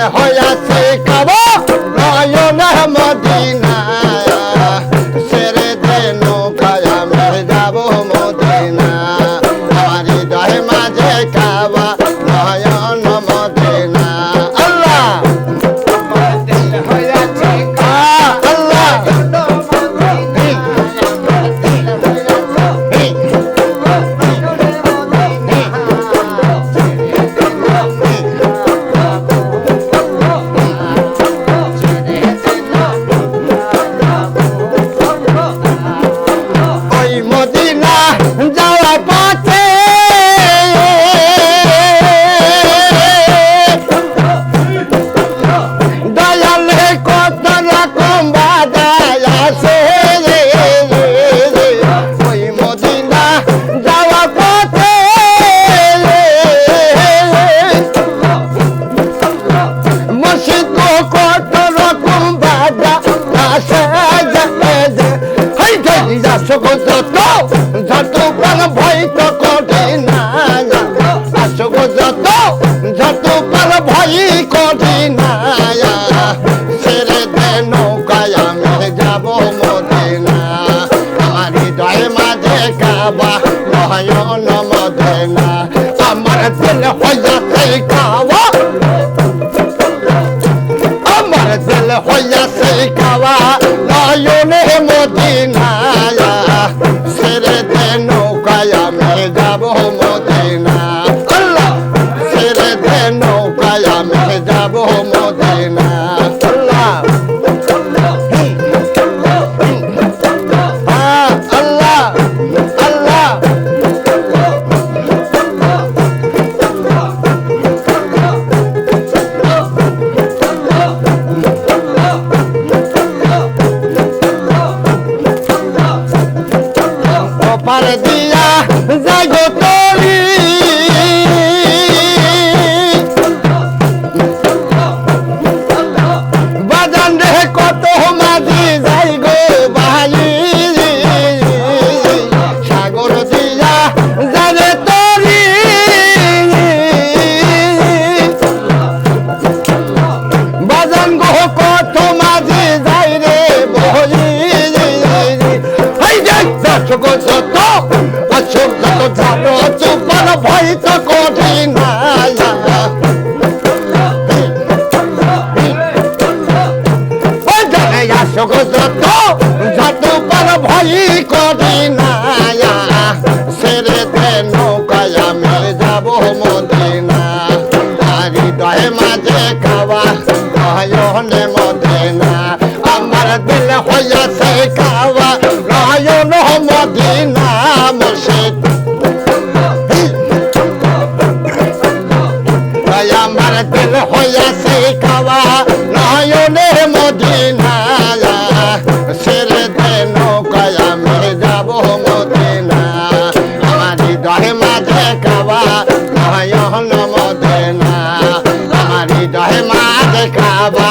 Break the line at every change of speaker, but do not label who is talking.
আমার দিল আছে রে ওই মদিনা যাওয়া পথে মসজিদ কত রকম হাই যাই যাচ্ছ দিল হইয়াছে কাবা আমার দিল হইয়াছে কাওয়া নয়নে যাই যত আছো যত জানো চুপার ভয় তো কঠিন গো যত যত পার ভয় করি সেরে দে নৌকায় আমি যাব মদিনা হৃদয় মাঝে খাওয়া নয়নে মদিনা তাই আমার দিল হইয়াছে খাওয়া নয়নে মদিনা ছেড়ে দে নৌকায় আমি যাব মদিনা আমার হৃদয় মাঝে কাবা নয়ন মদিনা আমার হৃদয় মাঝে কাবা